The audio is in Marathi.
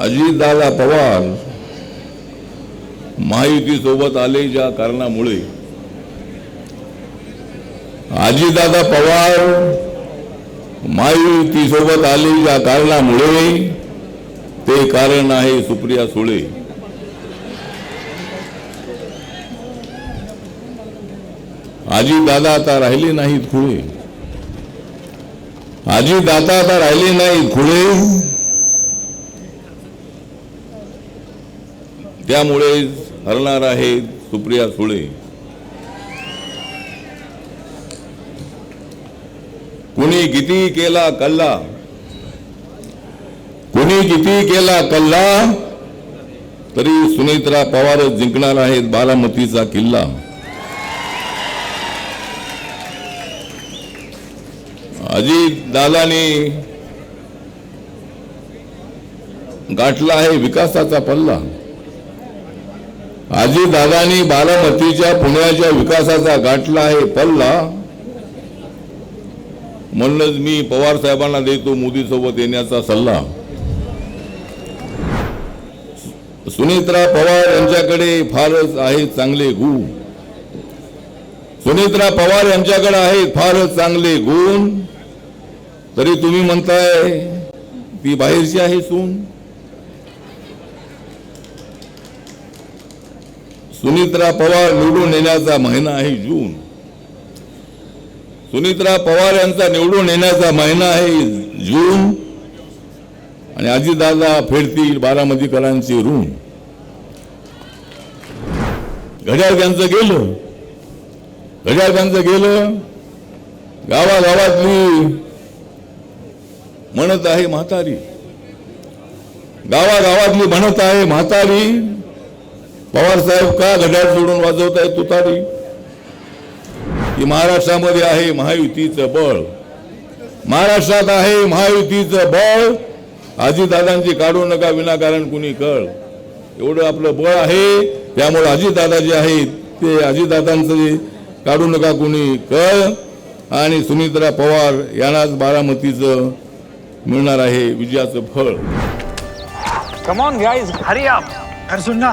अजितदादा पवार महायुती सोबत आले ज्या कारणामुळे. अजितदादा पवार महायुती सोबत आले ज्या कारणामुळे ते कारण आहे सुप्रिया सुळे. अजितदादा आता राहिले नाहीत खुळे. अजितदादा आता राहिले नाहीत खुळे. त्यामुळे हरणार आहे सुप्रिया सुळे. कुणी किती केला कल्ला? कुणी किती केला कल्ला? तरी सुनेत्रा पवारच जिंकणार आहेत बारामतीचा किल्ला. अजित दादाने गाठला आहे विकासाचा पल्ला. आजी दादानी बारामतीच्या पुण्याच्या विकासाचा गाठला आहे पल्ला. म्हणूनच मी पवार साहेबांना देतो मोदी सोबत येण्याचा सल्ला. सुनेत्रा पवार यांच्याकडे फारच आहेत चांगले गुण. सुनेत्रा पवार यांच्याकडे आहेत फारच चांगले गुण. तरी तुम्ही म्हणताय ती बाहेरची आहे सून? सुनित्रा पवार निवडून येण्याचा महिना आहे जून. सुनित्रा पवार यांचा निवडून येण्याचा महिना आहे जून. आणि अजितदादा फेडतील बारामतीकरांचे ऋण. घड्याळ त्यांचं गेलं. घड्याळ त्यांचं गेलं. गावागावातली म्हणत आहे म्हातारी. गावागावातली म्हणत आहे म्हातारी. पवार साहेब का घड्याळ सोडून वाजवत आहे तुतारी? की महाराष्ट्रामध्ये आहे महायुतीचं बळ. महाराष्ट्रात आहे महायुतीचं बळ. अजितदादांची काढू नका विनाकारण कुणी कळ. एवढं आपलं बळ आहे त्यामुळे अजितदादा जे आहेत ते अजितदादांचं जे काढू नका कुणी कळ. आणि सुमित्रा पवार यांनाच बारामतीचं मिळणार आहे विजयाचं फळ. Come on guys hurry up अरे सुन ना